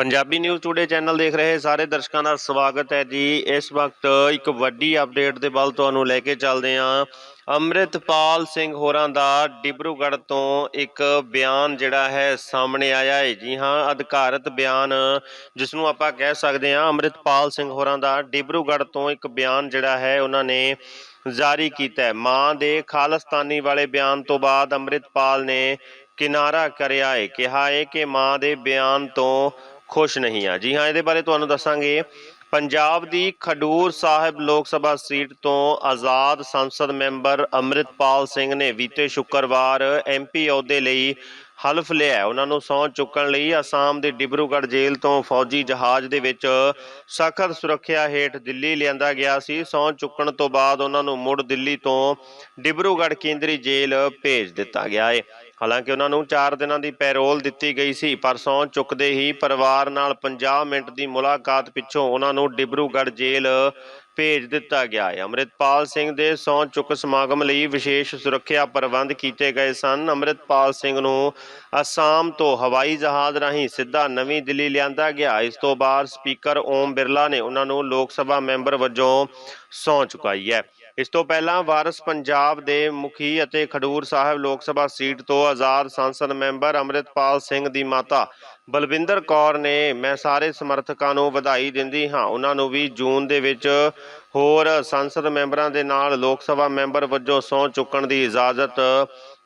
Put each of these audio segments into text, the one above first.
Punjabi news today channel ਦੇਖ ਰਹੇ ਸਾਰੇ ਦਰਸ਼ਕਾਂ ਦਾ ਸਵਾਗਤ ਹੈ ਜੀ। ਇਸ ਵਕਤ ਇੱਕ ਵੱਡੀ ਅਪਡੇਟ ਦੇ ਵੱਲ ਤੁਹਾਨੂੰ ਲੈ ਕੇ ਚੱਲਦੇ ਹਾਂ। ਅੰਮ੍ਰਿਤਪਾਲ ਸਿੰਘ ਹੋਰਾਂ ਦਾ ਡਿਬਰੂਗੜ੍ਹ ਤੋਂ ਇੱਕ ਬਿਆਨ ਜਿਹੜਾ ਹੈ ਸਾਹਮਣੇ ਆਇਆ ਹੈ। ਜੀ ਹਾਂ, ਅਧਿਕਾਰਤ ਬਿਆਨ ਜਿਸ ਨੂੰ ਆਪਾਂ ਕਹਿ ਸਕਦੇ ਹਾਂ, ਅੰਮ੍ਰਿਤਪਾਲ ਸਿੰਘ ਹੋਰਾਂ ਦਾ ਡਿਬਰੂਗੜ੍ਹ ਤੋਂ ਇੱਕ ਬਿਆਨ ਜਿਹੜਾ ਹੈ ਉਹਨਾਂ ਨੇ ਜਾਰੀ ਕੀਤਾ ਹੈ। ਮਾਂ ਦੇ ਖਾਲਸਤਾਨੀ ਵਾਲੇ ਬਿਆਨ ਤੋਂ ਬਾਅਦ ਅੰਮ੍ਰਿਤਪਾਲ ਨੇ ਕਿਨਾਰਾ ਕਰਿਆ ਹੈ। ਕਿਹਾ ਹੈ ਕਿ ਮਾਂ ਦੇ ਬਿਆਨ ਤੋਂ ਖੁਸ਼ ਨਹੀਂ ਆ। ਜੀ ਹਾਂ, ਇਹਦੇ ਬਾਰੇ ਤੁਹਾਨੂੰ ਦੱਸਾਂਗੇ। ਪੰਜਾਬ ਦੀ ਖਡੂਰ ਸਾਹਿਬ ਲੋਕ ਸਭਾ ਸੀਟ ਤੋਂ ਆਜ਼ਾਦ ਸੰਸਦ ਮੈਂਬਰ ਅੰਮ੍ਰਿਤਪਾਲ ਸਿੰਘ ਨੇ ਬੀਤੇ ਸ਼ੁੱਕਰਵਾਰ ਐਮਪੀ ਅਹੁਦੇ ਲਈ ਹਲਫ ਲਿਆ ਉਹਨਾਂ ਨੂੰ ਸਹੁੰ ਚੁੱਕਣ ਲਈ ਅਸਾਮ ਦੇ ਡਿਬਰੂਗੜ੍ਹ ਜੇਲ੍ਹ ਤੋਂ ਫੌਜੀ ਜਹਾਜ਼ ਦੇ ਵਿੱਚ ਸਖਤ ਸੁਰੱਖਿਆ ਹੇਠ ਦਿੱਲੀ ਲਿਆਂਦਾ ਗਿਆ ਸੀ। ਸਹੁੰ ਚੁੱਕਣ ਤੋਂ ਬਾਅਦ ਉਹਨਾਂ ਨੂੰ ਮੁੜ ਦਿੱਲੀ ਤੋਂ ਡਿਬਰੂਗੜ੍ਹ ਕੇਂਦਰੀ ਜੇਲ੍ਹ ਭੇਜ ਦਿੱਤਾ ਗਿਆ ਹੈ। ਹਾਲਾਂਕਿ ਉਹਨਾਂ ਨੂੰ 4 ਦਿਨਾਂ ਦੀ ਪੈਰੋਲ ਦਿੱਤੀ ਗਈ ਸੀ, ਪਰ ਸਹੁੰ ਚੁੱਕਦੇ ਹੀ ਪਰਿਵਾਰ ਨਾਲ 50 ਮਿੰਟ ਦੀ ਮੁਲਾਕਾਤ ਪਿੱਛੋਂ ਉਹਨਾਂ ਨੂੰ ਡਿਬਰੂਗੜ੍ਹ ਜੇਲ੍ਹ ਭੇਜ ਦਿੱਤਾ ਗਿਆ ਹੈ। ਅੰਮ੍ਰਿਤਪਾਲ ਸਿੰਘ ਦੇ ਸਹੁੰ ਚੁੱਕ ਸਮਾਗਮ ਲਈ ਵਿਸ਼ੇਸ਼ ਸੁਰੱਖਿਆ ਪ੍ਰਬੰਧ ਕੀਤੇ ਗਏ ਸਨ। ਅੰਮ੍ਰਿਤਪਾਲ ਸਿੰਘ ਨੂੰ ਅਸਾਮ ਤੋਂ ਹਵਾਈ ਜਹਾਜ਼ ਰਾਹੀਂ ਸਿੱਧਾ ਨਵੀਂ ਦਿੱਲੀ ਲਿਆਂਦਾ ਗਿਆ। ਇਸ ਤੋਂ ਬਾਅਦ ਸਪੀਕਰ ਓਮ ਬਿਰਲਾ ਨੇ ਉਹਨਾਂ ਨੂੰ ਲੋਕ ਸਭਾ ਮੈਂਬਰ ਵਜੋਂ ਸਹੁੰ ਚੁਕਾਈ ਹੈ। ਇਸ ਤੋਂ ਪਹਿਲਾਂ ਵਾਰਸ ਪੰਜਾਬ ਦੇ ਮੁਖੀ ਅਤੇ ਖਡੂਰ ਸਾਹਿਬ ਲੋਕ ਸਭਾ ਸੀਟ ਤੋਂ ਆਜ਼ਾਦ ਸੰਸਦ ਮੈਂਬਰ ਅੰਮ੍ਰਿਤਪਾਲ ਸਿੰਘ ਦੀ ਮਾਤਾ ਬਲਵਿੰਦਰ ਕੌਰ ਨੇ ਮੈਂ ਸਾਰੇ ਸਮਰਥਕਾਂ ਨੂੰ ਵਧਾਈ ਦਿੰਦੀ ਹਾਂ। ਉਹਨਾਂ ਨੂੰ ਵੀ ਜੂਨ ਦੇ ਵਿੱਚ ਹੋਰ ਸੰਸਦ ਮੈਂਬਰਾਂ ਦੇ ਨਾਲ ਲੋਕ ਸਭਾ ਮੈਂਬਰ ਵਜੋਂ ਸਹੁੰ ਚੁੱਕਣ ਦੀ ਇਜਾਜ਼ਤ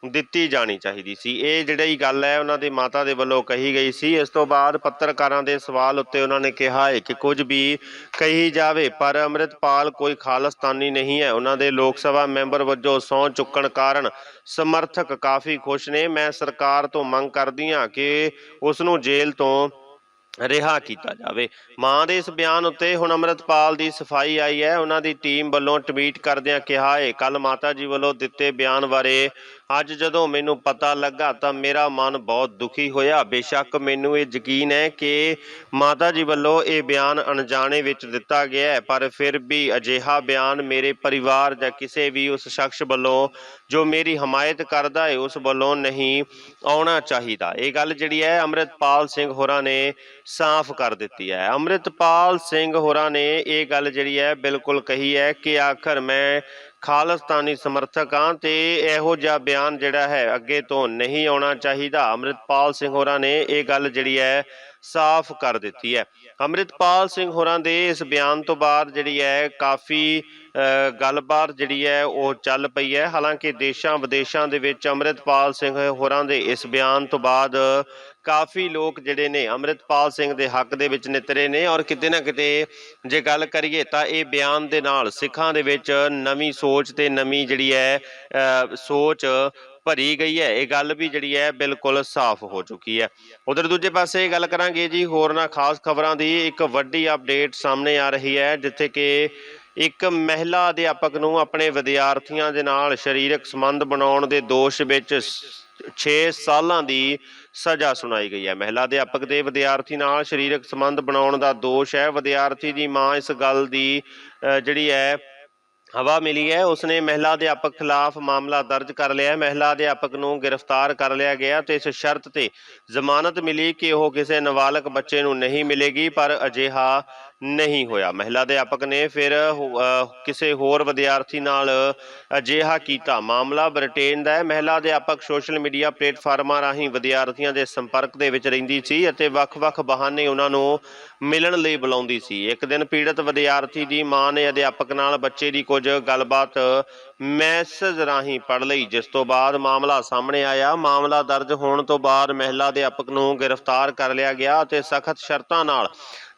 ਦਿੱਤੀ ਜਾਣੀ ਚਾਹੀਦੀ ਸੀ। ਇਹ ਜਿਹੜੀ ਗੱਲ ਹੈ, ਉਹਨਾਂ ਦੀ ਮਾਤਾ ਦੇ ਵੱਲੋਂ ਕਹੀ ਗਈ ਸੀ। ਇਸ ਤੋਂ ਬਾਅਦ ਪੱਤਰਕਾਰਾਂ ਦੇ ਸਵਾਲ ਉੱਤੇ ਉਹਨਾਂ ਨੇ ਕਿਹਾ ਹੈ ਕਿ ਕੁਝ ਵੀ ਕਹੀ ਜਾਵੇ, ਪਰ ਅੰਮ੍ਰਿਤਪਾਲ ਕੋਈ ਖਾਲਸਤਾਨੀ ਨਹੀਂ ਹੈ। ਉਹਨਾਂ ਦੇ ਲੋਕ ਸਭਾ ਮੈਂਬਰ ਵਜੋਂ ਸਹੁੰ ਚੁੱਕਣ ਕਾਰਨ ਸਮਰਥਕ ਕਾਫੀ ਖੁਸ਼ ਨੇ। ਮੈਂ ਸਰਕਾਰ ਤੋਂ ਮੰਗ ਕਰਦੀ ਹਾਂ ਕਿ ਉਸ ਨੂੰ ਜੇਲ੍ਹ ਤੋਂ ਰਿਹਾ ਕੀਤਾ ਜਾਵੇ। ਮਾਂ ਦੇ ਇਸ ਬਿਆਨ ਉੱਤੇ ਹੁਣ ਅੰਮ੍ਰਿਤਪਾਲ ਦੀ ਸਫ਼ਾਈ ਆਈ ਹੈ। ਉਹਨਾਂ ਦੀ ਟੀਮ ਵੱਲੋਂ ਟਵੀਟ ਕਰਦਿਆਂ ਕਿਹਾ ਹੈ ਕੱਲ ਮਾਤਾ ਜੀ ਵੱਲੋਂ ਦਿੱਤੇ ਬਿਆਨ ਬਾਰੇ ਅੱਜ ਜਦੋਂ ਮੈਨੂੰ ਪਤਾ ਲੱਗਾ ਤਾਂ ਮੇਰਾ ਮਨ ਬਹੁਤ ਦੁਖੀ ਹੋਇਆ। ਬੇਸ਼ੱਕ ਮੈਨੂੰ ਇਹ ਯਕੀਨ ਹੈ ਕਿ ਮਾਤਾ ਜੀ ਵੱਲੋਂ ਇਹ ਬਿਆਨ ਅਣਜਾਣੇ ਵਿੱਚ ਦਿੱਤਾ ਗਿਆ ਹੈ, ਪਰ ਫਿਰ ਵੀ ਅਜਿਹਾ ਬਿਆਨ ਮੇਰੇ ਪਰਿਵਾਰ ਜਾਂ ਕਿਸੇ ਵੀ ਉਸ ਸ਼ਖਸ ਵੱਲੋਂ ਜੋ ਮੇਰੀ ਹਮਾਇਤ ਕਰਦਾ ਹੈ, ਉਸ ਵੱਲੋਂ ਨਹੀਂ ਆਉਣਾ ਚਾਹੀਦਾ। ਇਹ ਗੱਲ ਜਿਹੜੀ ਹੈ, ਅੰਮ੍ਰਿਤਪਾਲ ਸਿੰਘ ਹੋਰਾਂ ਨੇ ਸਾਫ਼ ਕਰ ਦਿੱਤੀ ਹੈ। ਅੰਮ੍ਰਿਤਪਾਲ ਸਿੰਘ ਹੋਰਾਂ ਨੇ ਇਹ ਗੱਲ ਜਿਹੜੀ ਹੈ, ਬਿਲਕੁਲ ਕਹੀ ਹੈ ਕਿ ਆਖਰ ਮੈਂ ਖਾਲਸਤਾਨੀ ਸਮਰਥਕ ਹਾਂ ਤੇ ਇਹੋ ਜਿਹਾ ਬਿਆਨ ਜਿਹੜਾ ਹੈ, ਅੱਗੇ ਤੋਂ ਨਹੀਂ ਆਉਣਾ ਚਾਹੀਦਾ। ਅੰਮ੍ਰਿਤਪਾਲ ਸਿੰਘ ਹੋਰਾਂ ਨੇ ਇਹ ਗੱਲ ਜਿਹੜੀ ਹੈ, ਸਾਫ਼ ਕਰ ਦਿੱਤੀ ਹੈ। ਅੰਮ੍ਰਿਤਪਾਲ ਸਿੰਘ ਹੋਰਾਂ ਦੇ ਇਸ ਬਿਆਨ ਤੋਂ ਬਾਅਦ ਜਿਹੜੀ ਹੈ, ਕਾਫੀ ਗੱਲਬਾਤ ਜਿਹੜੀ ਹੈ, ਉਹ ਚੱਲ ਪਈ ਹੈ। ਹਾਲਾਂਕਿ ਦੇਸ਼ਾਂ ਵਿਦੇਸ਼ਾਂ ਦੇ ਵਿੱਚ ਅੰਮ੍ਰਿਤਪਾਲ ਸਿੰਘ ਹੋਰਾਂ ਦੇ ਇਸ ਬਿਆਨ ਤੋਂ ਬਾਅਦ ਕਾਫੀ ਲੋਕ ਜਿਹੜੇ ਨੇ ਅੰਮ੍ਰਿਤਪਾਲ ਸਿੰਘ ਦੇ ਹੱਕ ਦੇ ਵਿੱਚ ਨਿਤਰੇ ਨੇ ਔਰ ਕਿਤੇ ਨਾ ਕਿਤੇ ਜੇ ਗੱਲ ਕਰੀਏ ਤਾਂ ਇਹ ਬਿਆਨ ਦੇ ਨਾਲ ਸਿੱਖਾਂ ਦੇ ਵਿੱਚ ਨਵੀਂ ਸੋਚ ਤੇ ਨਵੀਂ ਜਿਹੜੀ ਹੈ ਸੋਚ ਭਰੀ ਗਈ ਹੈ। ਇਹ ਗੱਲ ਵੀ ਜਿਹੜੀ ਹੈ ਬਿਲਕੁਲ ਸਾਫ਼ ਹੋ ਚੁੱਕੀ ਹੈ। ਉਧਰ ਦੂਜੇ ਪਾਸੇ ਗੱਲ ਕਰਾਂਗੇ ਜੀ ਹੋਰਨਾਂ ਖਾਸ ਖਬਰਾਂ ਦੀ ਇੱਕ ਵੱਡੀ ਅਪਡੇਟ ਸਾਹਮਣੇ ਆ ਰਹੀ ਹੈ, ਜਿੱਥੇ ਕਿ ਇੱਕ ਮਹਿਲਾ ਅਧਿਆਪਕ ਨੂੰ ਆਪਣੇ ਵਿਦਿਆਰਥੀਆਂ ਦੇ ਨਾਲ ਸਰੀਰਕ ਸੰਬੰਧ ਬਣਾਉਣ ਦੇ ਦੋਸ਼ ਵਿੱਚ 6 ਸਾਲਾਂ ਦੀ ਸਜ਼ਾ ਸੁਣਾਈ ਗਈ ਹੈ। ਮਹਿਲਾ ਅਧਿਆਪਕ ਦੇ ਵਿਦਿਆਰਥੀ ਨਾਲ ਸਰੀਰਕ ਸੰਬੰਧ ਬਣਾਉਣ ਦਾ ਦੋਸ਼ ਹੈ। ਵਿਦਿਆਰਥੀ ਦੀ ਮਾਂ ਇਸ ਗੱਲ ਦੀ ਜਿਹੜੀ ਹੈ, ਹਵਾ ਮਿਲੀ ਹੈ। ਉਸਨੇ ਮਹਿਲਾ ਅਧਿਆਪਕ ਖਿਲਾਫ ਮਾਮਲਾ ਦਰਜ ਕਰ ਲਿਆ ਹੈ। ਮਹਿਲਾ ਅਧਿਆਪਕ ਨੂੰ ਗ੍ਰਿਫਤਾਰ ਕਰ ਲਿਆ ਗਿਆ ਤੇ ਇਸ ਸ਼ਰਤ ਤੇ ਜ਼ਮਾਨਤ ਮਿਲੀ ਕਿ ਉਹ ਕਿਸੇ ਨਾਬਾਲਗ ਬੱਚੇ ਨੂੰ ਨਹੀਂ ਮਿਲੇਗੀ, ਪਰ ਅਜਿਹਾ ਨਹੀਂ ਹੋਇਆ। ਮਹਿਲਾ ਅਧਿਆਪਕ ਨੇ ਫਿਰ ਕਿਸੇ ਹੋਰ ਵਿਦਿਆਰਥੀ ਨਾਲ ਅਜਿਹਾ ਕੀਤਾ। ਮਾਮਲਾ ਬ੍ਰਿਟੇਨ ਦਾ ਹੈ। ਮਹਿਲਾ ਅਧਿਆਪਕ ਸੋਸ਼ਲ ਮੀਡੀਆ ਪਲੇਟਫਾਰਮਾਂ ਰਾਹੀਂ ਵਿਦਿਆਰਥੀਆਂ ਦੇ ਸੰਪਰਕ ਦੇ ਵਿੱਚ ਰਹਿੰਦੀ ਸੀ ਅਤੇ ਵੱਖ-ਵੱਖ ਬਹਾਨੇ ਉਹਨਾਂ ਨੂੰ ਮਿਲਣ ਲਈ ਬੁਲਾਉਂਦੀ ਸੀ। ਇੱਕ ਦਿਨ ਪੀੜਤ ਵਿਦਿਆਰਥੀ ਦੀ ਮਾਂ ਨੇ ਅਧਿਆਪਕ ਨਾਲ ਬੱਚੇ ਦੀ ਕੁਝ ਗੱਲਬਾਤ ਮੈਸੇਜ ਰਾਹੀਂ ਪੜ੍ਹ ਲਈ। ਜਿਸ ਤੋਂ ਬਾਅਦ ਮਾਮਲਾ ਸਾਹਮਣੇ ਆਇਆ। ਮਾਮਲਾ ਦਰਜ ਹੋਣ ਤੋਂ ਬਾਅਦ ਮਹਿਲਾ ਅਧਿਆਪਕ ਨੂੰ ਗ੍ਰਿਫਤਾਰ ਕਰ ਲਿਆ ਗਿਆ ਅਤੇ ਸਖਤ ਸ਼ਰਤਾਂ ਨਾਲ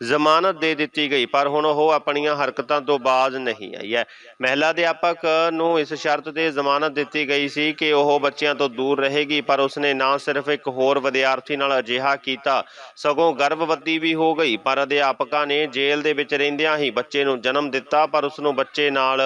ਜ਼ਮਾਨਤ ਦੇ ਦਿੱਤੀ ਗਈ। ਪਰ ਹੁਣ ਉਹ ਆਪਣੀਆਂ ਹਰਕਤਾਂ ਤੋਂ ਬਾਜ਼ ਨਹੀਂ ਆਈ ਹੈ। ਮਹਿਲਾ ਅਧਿਆਪਕ ਨੂੰ ਇਸ ਸ਼ਰਤ ਤੇ ਜ਼ਮਾਨਤ ਦਿੱਤੀ ਗਈ ਸੀ ਕਿ ਉਹ ਬੱਚਿਆਂ ਤੋਂ ਦੂਰ ਰਹੇਗੀ, ਪਰ ਉਸਨੇ ਨਾ ਸਿਰਫ ਇੱਕ ਹੋਰ ਵਿਦਿਆਰਥੀ ਨਾਲ ਅਜਿਹਾ ਕੀਤਾ। ਸਗੋਂ ਗਰਭਵਤੀ ਵੀ ਹੋ ਗਈ। ਪਰ ਅਧਿਆਪਕਾਂ ਨੇ ਜੇਲ੍ਹ ਦੇ ਵਿੱਚ ਰਹਿੰਦਿਆਂ ਹੀ ਬੱਚੇ ਨੂੰ ਜਨਮ ਦਿੱਤਾ, ਪਰ ਉਸ ਨੂੰ ਬੱਚੇ ਨਾਲ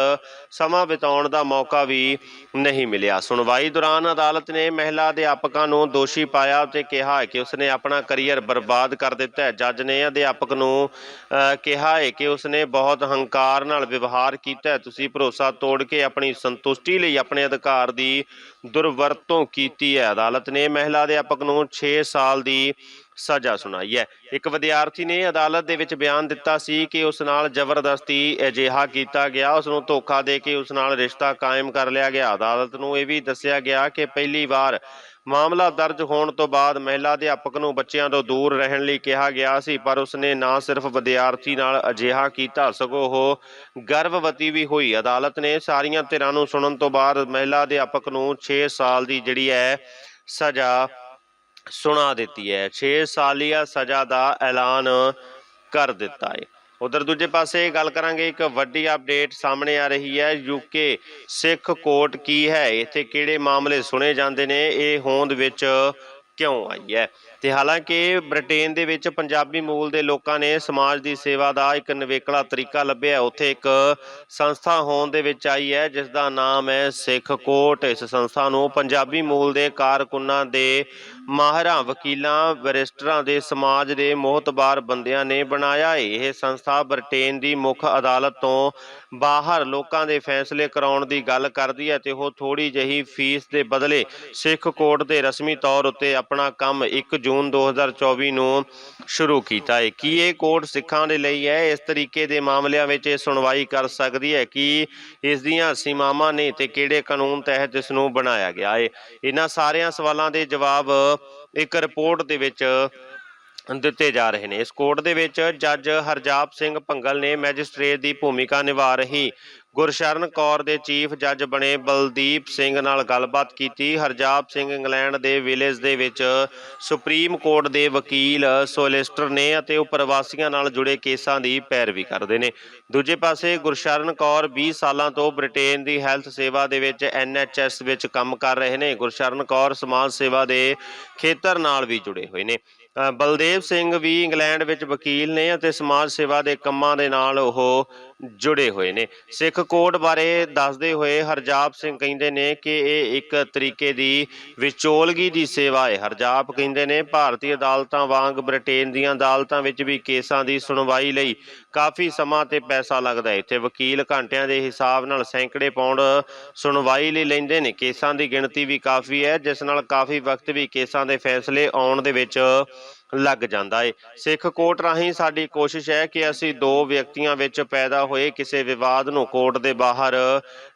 ਸਮਾਂ ਬਿਤਾਉਣ ਦਾ ਮੌਕਾ ਵੀ ਨਹੀਂ ਮਿਲਿਆ। ਸੁਣਵਾਈ ਦੌਰਾਨ ਅਦਾਲਤ ਨੇ ਮਹਿਲਾ ਅਧਿਆਪਕਾਂ ਨੂੰ ਦੋਸ਼ੀ ਪਾਇਆ ਤੇ ਕਿਹਾ ਕਿ ਉਸਨੇ ਆਪਣਾ ਕੈਰੀਅਰ ਬਰਬਾਦ ਕਰ ਦਿੱਤਾ ਹੈ। ਜੱਜ ਨੇ ਅਧਿਆਪਕ ਨੂੰ ਅਹ, ਕਿਹਾ ਹੈ ਕਿ ਉਸਨੇ ਬਹੁਤ ਹੰਕਾਰ ਨਾਲ ਵਿਵਹਾਰ ਕੀਤਾ ਹੈ। ਤੁਸੀਂ ਭਰੋਸਾ ਤੋੜ ਕੇ ਆਪਣੀ ਸੰਤੁਸ਼ਟੀ ਲਈ ਆਪਣੇ ਅਧਿਕਾਰ ਦੀ ਦੁਰਵਰਤੋਂ ਕੀਤੀ ਹੈ। ਅਦਾਲਤ ਨੇ ਮਹਿਲਾ ਅਧਿਆਪਕ ਨੂੰ 6 ਸਾਲ ਦੀ ਸਜ਼ਾ ਸੁਣਾਈ ਹੈ। ਇੱਕ ਵਿਦਿਆਰਥੀ ਨੇ ਅਦਾਲਤ ਦੇ ਵਿੱਚ ਬਿਆਨ ਦਿੱਤਾ ਸੀ ਕਿ ਉਸ ਨਾਲ ਜ਼ਬਰਦਸਤੀ ਅਜਿਹਾ ਕੀਤਾ ਗਿਆ। ਉਸ ਨੂੰ ਧੋਖਾ ਦੇ ਕੇ ਉਸ ਨਾਲ ਰਿਸ਼ਤਾ ਕਾਇਮ ਕਰ ਲਿਆ ਗਿਆ। ਅਦਾਲਤ ਨੂੰ ਇਹ ਵੀ ਦੱਸਿਆ ਗਿਆ ਕਿ ਪਹਿਲੀ ਵਾਰ ਮਾਮਲਾ ਦਰਜ ਹੋਣ ਤੋਂ ਬਾਅਦ ਮਹਿਲਾ ਅਧਿਆਪਕ ਨੂੰ ਬੱਚਿਆਂ ਤੋਂ ਦੂਰ ਰਹਿਣ ਲਈ ਕਿਹਾ ਗਿਆ ਸੀ, ਪਰ ਉਸਨੇ ਨਾ ਸਿਰਫ ਵਿਦਿਆਰਥੀ ਨਾਲ ਅਜਿਹਾ ਕੀਤਾ, ਸਗੋਂ ਉਹ ਗਰਭਵਤੀ ਵੀ ਹੋਈ। ਅਦਾਲਤ ਨੇ ਸਾਰੀਆਂ ਧਿਰਾਂ ਨੂੰ ਸੁਣਨ ਤੋਂ ਬਾਅਦ ਮਹਿਲਾ ਅਧਿਆਪਕ ਨੂੰ 6 ਸਾਲ ਦੀ ਜਿਹੜੀ ਹੈ ਸਜ਼ਾ ਸੁਣਾ ਦਿੱਤੀ ਹੈ। 6 ਸਾਲੀਆ ਸਜ਼ਾ ਦਾ ਐਲਾਨ ਕਰ ਦਿੱਤਾ ਹੈ। ਉਧਰ ਦੂਜੇ ਪਾਸੇ ਗੱਲ ਕਰਾਂਗੇ, ਇੱਕ ਵੱਡੀ ਅਪਡੇਟ ਸਾਹਮਣੇ ਆ ਰਹੀ ਹੈ। ਯੂਕੇ ਸਿੱਖ ਕੋਰਟ ਕੀ ਹੈ? ਇੱਥੇ ਕਿਹੜੇ ਮਾਮਲੇ ਸੁਣੇ ਜਾਂਦੇ ਨੇ? ਇਹ ਹੋਂਦ ਵਿੱਚ ਕਿਉਂ ਆਈ ਹੈ? ਤੇ ਹਾਲਾਂਕਿ ਬ੍ਰਿਟੇਨ ਦੇ ਵਿੱਚ ਪੰਜਾਬੀ ਮੂਲ ਦੇ ਲੋਕਾਂ ਨੇ ਸਮਾਜ ਦੀ ਸੇਵਾ ਦਾ ਇੱਕ ਨਿਵੇਕਲਾ ਤਰੀਕਾ ਲੱਭਿਆ ਉੱਥੇ ਇੱਕ ਸੰਸਥਾ ਹੋਣ ਦੇ ਵਿੱਚ ਆਈ ਹੈ ਜਿਸ ਦਾ ਨਾਮ ਹੈ ਸਿੱਖ ਕੋਟ। ਇਸ ਸੰਸਥਾ ਨੂੰ ਪੰਜਾਬੀ ਮੂਲ ਦੇ ਕਾਰਕੁਨਾਂ ਦੇ ਮਾਹਰਾਂ, ਵਕੀਲਾਂ, ਬੈਰਿਸਟਰਾਂ ਦੇ ਸਮਾਜ ਦੇ ਮੋਹਤਬਾਰ ਬੰਦਿਆਂ ਨੇ ਬਣਾਇਆ ਹੈ। ਇਹ ਸੰਸਥਾ ਬ੍ਰਿਟੇਨ ਦੀ ਮੁੱਖ ਅਦਾਲਤ ਤੋਂ ਬਾਹਰ ਲੋਕਾਂ ਦੇ ਫੈਸਲੇ ਕਰਾਉਣ ਦੀ ਗੱਲ ਕਰਦੀ ਹੈ ਤੇ ਉਹ ਥੋੜੀ ਜਿਹੀ ਫੀਸ ਦੇ ਬਦਲੇ ਸਿੱਖ ਕੋਟ ਦੇ ਰਸਮੀ ਤੌਰ ਉੱਤੇ ਆਪਣਾ ਕੰਮ 1 ਜੂਨ 2024 ਨੂੰ ਸ਼ੁਰੂ ਕੀਤਾ ਹੈ। ਕੀ ਇਹ ਕੋਰਟ ਸਿੱਖਾਂ ਦੇ ਲਈ ਹੈ? ਇਸ ਤਰੀਕੇ ਦੇ ਮਾਮਲਿਆਂ ਵਿੱਚ ਇਹ ਸੁਣਵਾਈ ਕਰ ਸਕਦੀ ਹੈ ਕਿ ਇਸ ਦੀਆਂ ਸੀਮਾਵਾਂ ਨੇ ਤੇ ਕਿਹੜੇ ਕਾਨੂੰਨ ਤਹਿਤ ਇਸ ਨੂੰ ਬਣਾਇਆ ਗਿਆ ਹੈ? ਇਹਨਾਂ ਸਾਰਿਆਂ ਸਵਾਲਾਂ ਦੇ ਜਵਾਬ ਇੱਕ ਰਿਪੋਰਟ ਦੇ ਵਿੱਚ ਦਿੱਤੇ ਜਾ ਰਹੇ ਨੇ। ਇਸ ਕੋਰਟ ਦੇ ਵਿੱਚ ਜੱਜ ਹਰਜਾਪ ਸਿੰਘ ਭੰਗਲ ਨੇ ਮੈਜਿਸਟ੍ਰੇਟ ਦੀ ਭੂਮਿਕਾ ਨਿਭਾ ਰਹੀ ਗੁਰਸ਼ਰਨ ਕੌਰ ਦੇ ਚੀਫ ਜੱਜ ਬਣੇ ਬਲਦੀਪ ਸਿੰਘ ਨਾਲ ਗੱਲਬਾਤ ਕੀਤੀ। ਹਰਜਾਪ ਸਿੰਘ ਇੰਗਲੈਂਡ ਦੇ ਵਿਲੇਜ ਦੇ ਵਿੱਚ ਸੁਪਰੀਮ ਕੋਰਟ ਦੇ ਵਕੀਲ ਸੋਲਿਸਟਰ ਨੇ ਅਤੇ ਉਹ ਪ੍ਰਵਾਸੀਆਂ ਨਾਲ ਜੁੜੇ ਕੇਸਾਂ ਦੀ ਪੈਰਵੀ ਕਰਦੇ ਨੇ। ਦੂਜੇ ਪਾਸੇ ਗੁਰਸ਼ਰਨ ਕੌਰ 20 ਸਾਲਾਂ ਤੋਂ ਬ੍ਰਿਟੇਨ ਦੀ ਹੈਲਥ ਸੇਵਾ ਦੇ ਵਿੱਚ ਐਨਐਚਐਸ ਵਿੱਚ ਕੰਮ ਕਰ ਰਹੇ ਨੇ। ਗੁਰਸ਼ਰਨ ਕੌਰ ਸਮਾਜ ਸੇਵਾ ਦੇ ਖੇਤਰ ਨਾਲ ਵੀ ਜੁੜੇ ਹੋਏ ਨੇ। ਅ, ਬਲਦੇਵ ਸਿੰਘ ਵੀ ਇੰਗਲੈਂਡ ਵਿੱਚ ਵਕੀਲ ਨੇ ਅਤੇ ਸਮਾਜ ਸੇਵਾ ਦੇ ਕੰਮਾਂ ਦੇ ਨਾਲ ਉਹ ਜੁੜੇ ਹੋਏ ਨੇ। ਸਿੱਖ ਕੋਡ ਬਾਰੇ ਦੱਸਦੇ ਹੋਏ ਹਰਜਾਪ ਸਿੰਘ ਕਹਿੰਦੇ ਨੇ ਕਿ ਇਹ ਇੱਕ ਤਰੀਕੇ ਦੀ ਵਿਚੋਲਗੀ ਦੀ ਸੇਵਾ ਹੈ। ਹਰਜਾਪ ਕਹਿੰਦੇ ਨੇ, ਭਾਰਤੀ ਅਦਾਲਤਾਂ ਵਾਂਗ ਬ੍ਰਿਟੇਨ ਦੀਆਂ ਅਦਾਲਤਾਂ ਵਿੱਚ ਵੀ ਕੇਸਾਂ ਦੀ ਸੁਣਵਾਈ ਲਈ ਕਾਫੀ ਸਮਾਂ ਤੇ ਪੈਸਾ ਲੱਗਦਾ ਹੈ। ਇੱਥੇ ਵਕੀਲ ਘੰਟਿਆਂ ਦੇ ਹਿਸਾਬ ਨਾਲ ਸੈਂਕੜੇ ਪਾਉਂਡ ਸੁਣਵਾਈ ਲਈ ਲੈਂਦੇ ਨੇ। ਕੇਸਾਂ ਦੀ ਗਿਣਤੀ ਵੀ ਕਾਫੀ ਹੈ, ਜਿਸ ਨਾਲ ਕਾਫੀ ਵਕਤ ਵੀ ਕੇਸਾਂ ਦੇ ਫੈਸਲੇ ਆਉਣ ਦੇ ਵਿੱਚ ਲੱਗ ਜਾਂਦਾ ਹੈ ਸਿੱਖ ਕੋਰਟ ਰਾਹੀਂ ਸਾਡੀ ਕੋਸ਼ਿਸ਼ ਹੈ ਕਿ ਅਸੀਂ ਦੋ ਵਿਅਕਤੀਆਂ ਵਿੱਚ ਪੈਦਾ ਹੋਏ, ਕਿਸੇ ਵਿਵਾਦ ਨੂੰ ਕੋਰਟ ਦੇ ਬਾਹਰ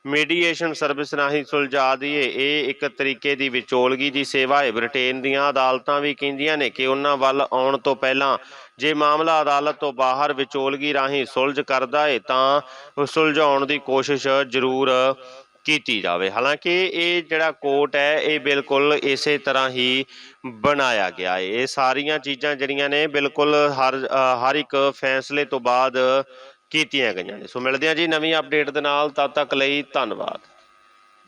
ਮੀਡੀਏਸ਼ਨ ਸਰਵਿਸ ਰਾਹੀਂ ਸੁਲਝਾ ਦਈਏ। ਇਹ ਇੱਕ ਤਰੀਕੇ ਦੀ ਵਿਚੋਲਗੀ ਦੀ ਸੇਵਾ ਹੈ ਬ੍ਰਿਟੇਨ ਦੀਆਂ ਅਦਾਲਤਾਂ ਵੀ ਕਹਿੰਦੀਆਂ ਨੇ ਕਿ ਉਹਨਾਂ ਵੱਲ ਆਉਣ ਤੋਂ ਪਹਿਲਾਂ ਜੇ ਮਾਮਲਾ ਅਦਾਲਤ ਤੋਂ ਬਾਹਰ ਵਿਚੋਲਗੀ ਰਾਹੀਂ ਸੁਲਝ ਕਰਦਾ ਹੈ ਤਾਂ ਸੁਲਝਾਉਣ ਦੀ ਕੋਸ਼ਿਸ਼ ਜ਼ਰੂਰ ਕੀਤੀ ਜਾਵੇ। ਹਾਲਾਂਕਿ ਇਹ ਜਿਹੜਾ ਕੋਟ ਹੈ, ਇਹ ਬਿਲਕੁਲ ਇਸੇ ਤਰ੍ਹਾਂ ਹੀ ਬਣਾਇਆ ਗਿਆ ਹੈ। ਇਹ ਸਾਰੀਆਂ ਚੀਜ਼ਾਂ ਜਿਹੜੀਆਂ ਨੇ ਬਿਲਕੁਲ ਹਰ ਹਰ ਇੱਕ ਫੈਸਲੇ ਤੋਂ ਬਾਅਦ ਕੀਤੀਆਂ ਗਈਆਂ ਨੇ। ਸੋ ਮਿਲਦੇ ਹਾਂ ਜੀ ਨਵੀਂ ਅਪਡੇਟ ਦੇ ਨਾਲ। ਤਦ ਤੱਕ ਲਈ ਧੰਨਵਾਦ।